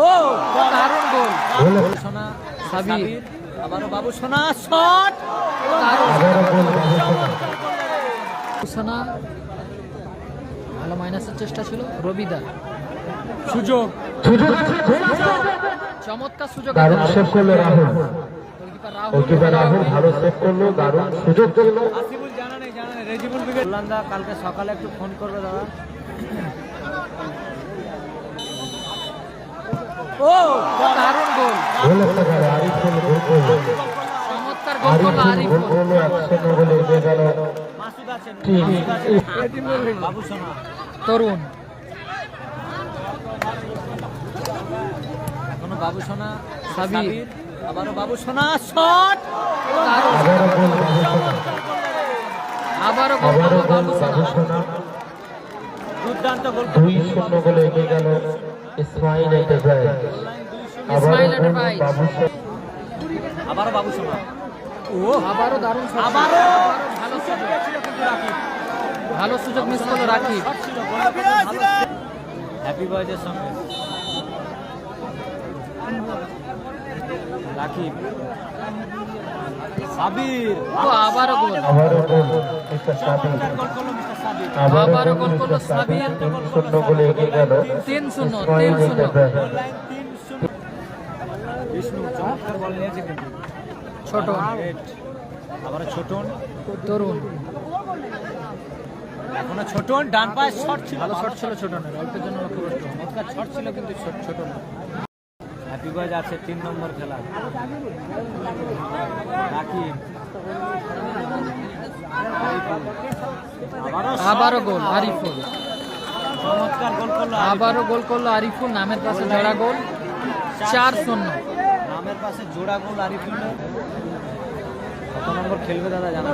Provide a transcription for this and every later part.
ও দারুণ গোল। সোনা সাবির। সাবির আবারও বাবু সোনা শট! সোনা। ভালো মাইনাসের চেষ্টা ছিল। রবিদা। সুযোগ। চমৎকার সুযোগ দারুণ সেভ করল রাহুল। গোলকিপার রাহুল। ভালো সেভ করল দারুণ সুযোগ করল। আসিফুল জানা নেই জানা নেই। রেজিবুল ব্রিগেড কালকে সকালে একটু ফোন করবে দাদা। ও দারুণ গোল। চমৎকার গোল করল গোল। তরুণ। এখনও বাবু সোনা সাবির। আবারও বাবু সোনা শট! আবারও গোল বাবু সোনা। দুর্দান্ত গোল দুই শূন্য গোলে এগিয়ে গেল। Ismail enterprise Ismail enterprise. বাবু আবারও বাবু সোনা ও আবারও দারুণ আবারও ভালো কিন্তু ভালো সুযোগ মিস করল রাকিব। হ্যাপি বয়েজের সঙ্গে রাকিব। সাবির। ও আবারও গোল। আবারও গোল। মিস্টার সাবির আবারও গোল করল সাবির। তিন শূন্য গোলে তিন শূন্য তিন শূন্য ছোট. আবারও ছোটন তরুণ এখনও ছোটন ডান পায়ে শট ছিল ভালো শট ছিল ছোটনের অল্পের জন্য লক্ষ্য ছিল কিন্তু ছোট না হ্যাপি বয়েজ আছে তিন নম্বর খেলা রাকিব আবারও গোল আরিফুল করল আবারও গোল করল আরিফুল নামের পাশে জোড়া গোল চার শূন্য। নামের পাশে জোড়া গোল কত নম্বর খেলবে দাদা জানা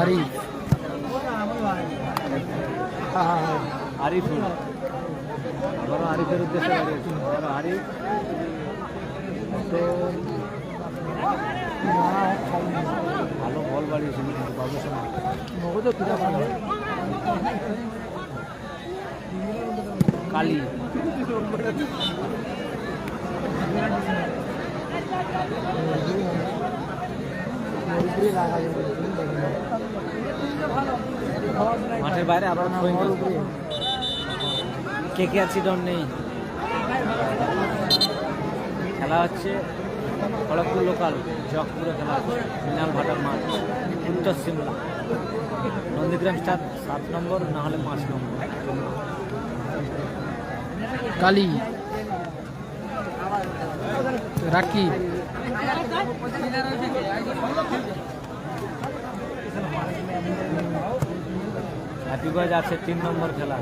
আরিফ আরিফুল বড় আরিফের উদ্দেশ্যে আরিফ। তো ভালো বল বাড়িয়েছিল কিন্তু বাবু সময় কালী। মাঠের বাইরে আবার কে কে আছি ডন নেই? খেলা হচ্ছে খড়গপুর লোকাল জগপুরে খেলা হচ্ছে। মৃণাল ভাটার মাঠ, উত্তর সিমলা। নন্দীগ্রাম স্টার সাত নম্বর, না হলে পাঁচ নম্বর। কালী। রাকিব হ্যাপি বয়েজ আছে তিন নম্বর খেলা।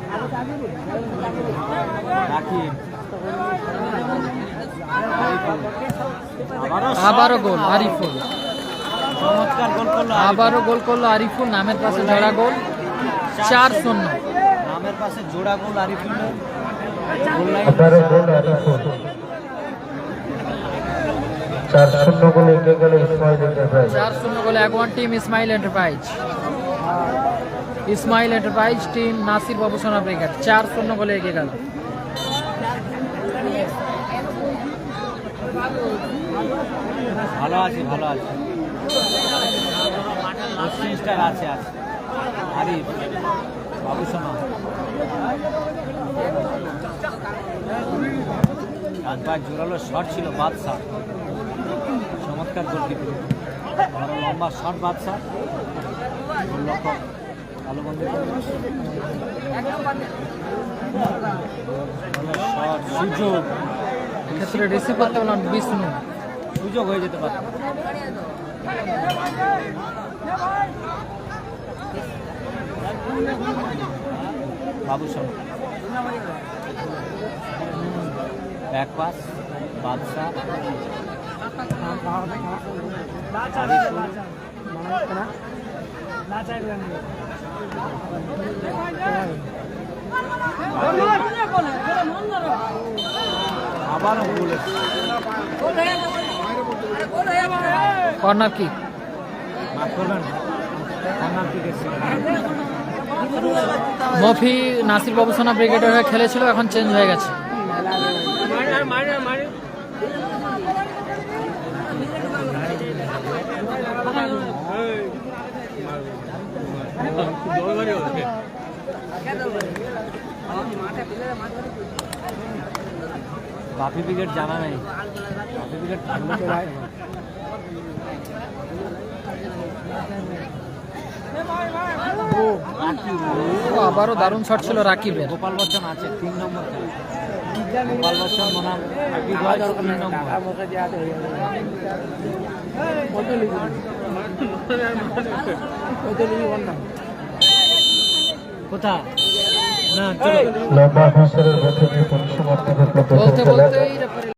আরিফুল। আবারও গোল আরিফুল। চমৎকার গোল করল আবারও গোল করল আরিফুল নামের পাশে জোড়া গোল চার শূন্য। নামের পাশে জোড়া গোল আরিফুলের। গোল লাইন আবারও গোল আরিফুল চার শূন্য গোলে এগিয়ে গেল ইসমাইল এন্টারপ্রাইজ। চার শূন্য গোলে এক one team Ismail enterprise. Ismail enterprise team Nasir Babu Sona brigade. চার শূন্য গোলে এগিয়ে গেল। ভালো আছি ভালো আছি। স্টার আছে আছে। আরিফ বাবু সোনা। জোরালো শট ছিল বাদশাহ। চমৎকার গোলকিপিং বড় লম্বা শট বাদশাহ গোলরক্ষক ভালো বন্ধু সুযোগ। রিসিভ করতে বিষ্ণু। সুযোগ হয়ে যেতে পারে। বাবু শোন। ব্যাক পাস বাদশাহ কর্নার কি? মফি নাসির বাবুসানা ব্রিগেডের হয়ে খেলেছিল এখন চেঞ্জ হয়ে গেছে। বাপি ব্রিগেড জানা নেই। বাপি ব্রিগেড ও আবারও দারুণ শট ছিল রাকিবের। গোপাল বচ্চন আছে তিন নম্বর খেলা। গোপাল বচ্চন নম্বর কোথা না চলো লম্বা মধ্যে দিয়ে